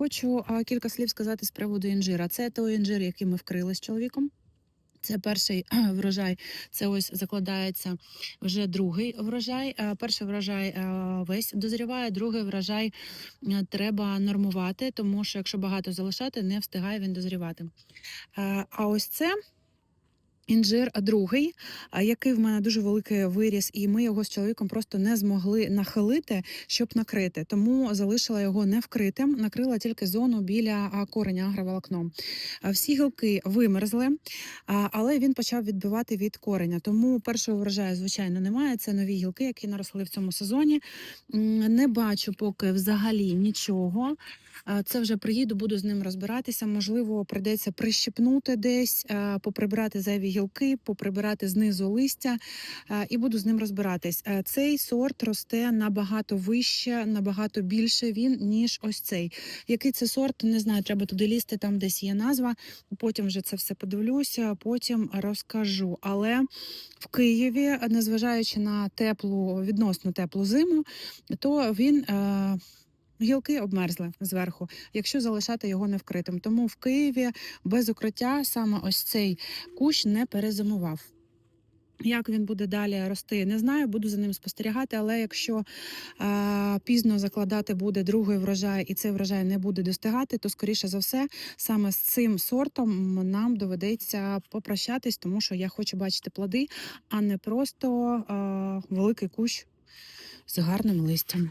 Хочу кілька слів сказати з приводу інжира. Це той інжир, який ми вкрили з чоловіком. Це перший врожай. Це ось закладається вже другий врожай. Е, Перший врожай е, весь дозріває, другий врожай е, треба нормувати, тому що якщо багато залишати, не встигає він дозрівати. А ось це. Інжир другий, який в мене дуже великий виріс, і ми його з чоловіком просто не змогли нахилити, щоб накрити. Тому залишила його не вкритим, накрила тільки зону біля кореня агроволокном. Всі гілки вимерзли, але він почав відбивати від кореня. Тому першого врожаю, звичайно, немає. Це нові гілки, які наросли в цьому сезоні. Не бачу поки взагалі нічого. А, Це вже приїду, буду з ним розбиратися. Можливо, прийдеться прищепнути десь, поприбирати зайві гілки, поприбирати знизу листя і буду з ним розбиратись. Е, Цей сорт росте набагато вище, набагато більше він, ніж ось цей. Який це сорт, не знаю, треба туди лізти, там десь є назва. Потім вже це все подивлюся, потім розкажу. Але в Києві, незважаючи на теплу, відносно теплу зиму, то він. Гілки обмерзли зверху, якщо залишати його не вкритим. Тому в Києві без укриття саме ось цей кущ не перезимував. Як він буде далі рости, не знаю, буду за ним спостерігати. Але якщо а, пізно закладати буде другий врожай, і цей врожай не буде достигати, то скоріше за все, саме з цим сортом нам доведеться попрощатись, тому що я хочу бачити плоди, а не просто а, великий кущ з гарним листям.